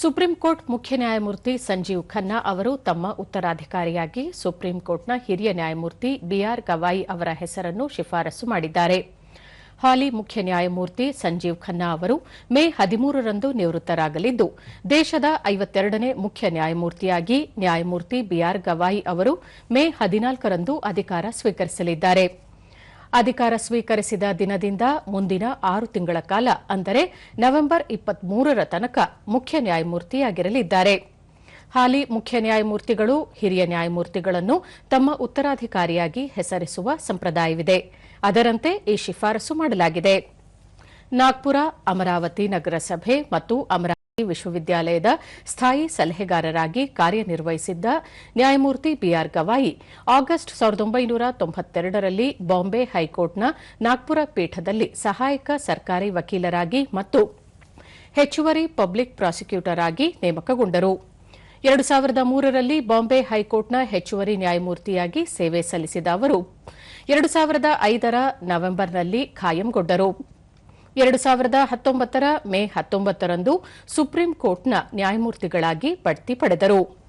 Supreme court ಮುಖ್ಯ ನ್ಯಾಯಮೂರ್ತಿ ಸಂಜೀವ್ ಖನ್ನಾ ಅವರು ತಮ್ಮ ಉತ್ತರಾಧಿಕಾರಿಯಾಗಿ ಸುಪ್ರೀಂ ಕೋರ್ಟ್ನ ಹಿರಿಯ ನ್ಯಾಯಮೂರ್ತಿ ಬಿಆರ್ ಗವಾಯಿ ಅವರ ಹೆಸರನ್ನು ಶಿಫಾರಸು ಮಾಡಿದ್ದಾರೆ. ಹಾಲಿ ಮುಖ್ಯ ನ್ಯಾಯಮೂರ್ತಿ ಸಂಜೀವ್ ಖನ್ನಾ ಅವರು ಮೇ ಹದಿಮೂರರಂದು ನಿವೃತ್ತರಾಗಲಿದ್ದು, ದೇಶದ ಐವತ್ತೆರಡನೇ ಮುಖ್ಯ ನ್ಯಾಯಮೂರ್ತಿಯಾಗಿ ನ್ಯಾಯಮೂರ್ತಿ ಬಿಆರ್ ಗವಾಯಿ ಅವರು ಮೇ ಹದಿನಾಲ್ಕರಂದು ಅಧಿಕಾರ ಸ್ವೀಕರಿಸಲಿದ್ದಾರೆ. ಅಧಿಕಾರ ಸ್ವೀಕರಿಸಿದ ದಿನದಿಂದ ಮುಂದಿನ ಆರು ತಿಂಗಳ ಕಾಲ, ಅಂದರೆ ನವೆಂಬರ್ ಇಪ್ಪತ್ಮೂರರ ತನಕ ಮುಖ್ಯ ನ್ಯಾಯಮೂರ್ತಿಯಾಗಿರಲಿದ್ದಾರೆ. ಹಾಲಿ ಮುಖ್ಯ ನ್ಯಾಯಮೂರ್ತಿಗಳು, ಹಿರಿಯ ನ್ಯಾಯಮೂರ್ತಿಗಳನ್ನು ತಮ್ಮ ಉತ್ತರಾಧಿಕಾರಿಯಾಗಿ ಹೆಸರಿಸುವ ಸಂಪ್ರದಾಯವಿದೆ. ಅದರಂತೆ ಈ ಶಿಫಾರಸು ಮಾಡಲಾಗಿದೆ. ನಾಗ್ಪುರ, ಅಮರಾವತಿ ನಗರಸಭೆ ಮತ್ತು ಅಮರಾವತಿ ವಿಶ್ವವಿದ್ಯಾಲಯದ ಸ್ಥಾಯಿ ಸಲಹೆಗಾರರಾಗಿ ಕಾರ್ಯನಿರ್ವಹಿಸಿದ್ದ ನ್ಯಾಯಮೂರ್ತಿ ಬಿಆರ್ ಗವಾಯಿ, ಆಗಸ್ಟ್ ಸಾವಿರದ ಒಂಬೈನೂರ ತೊಂಬತ್ತೆರಡರಲ್ಲಿ ಬಾಂಬೆ ಹೈಕೋರ್ಟ್ನ ನಾಗ್ಪುರ ಪೀಠದಲ್ಲಿ ಸಹಾಯಕ ಸರ್ಕಾರಿ ವಕೀಲರಾಗಿ ಮತ್ತು ಹೆಚ್ಚುವರಿ ಪಬ್ಲಿಕ್ ಪ್ರಾಸಿಕ್ಯೂಟರ್ ಆಗಿ ನೇಮಕಗೊಂಡರು. ಎರಡು ಸಾವಿರದ ಮೂರರಲ್ಲಿ ಬಾಂಬೆ ಹೈಕೋರ್ಟ್ನ ಹೆಚ್ಚುವರಿ ನ್ಯಾಯಮೂರ್ತಿಯಾಗಿ ಸೇವೆ ಸಲ್ಲಿಸಿದ ಅವರು, ಎರಡು ಸಾವಿರದ ಐದರ ನವೆಂಬರ್ನಲ್ಲಿ ಖಾಯಂಗೊಂಡರು. ಎರಡು ಸಾವಿರದ ಹತ್ತೊಂಬತ್ತರ ಮೇ ಹತ್ತೊಂಬತ್ತರಂದು ಸುಪ್ರೀಂ ಕೋರ್ಟ್ನ ನ್ಯಾಯಮೂರ್ತಿಗಳಾಗಿ ಬಡ್ತಿ ಪಡೆದರು.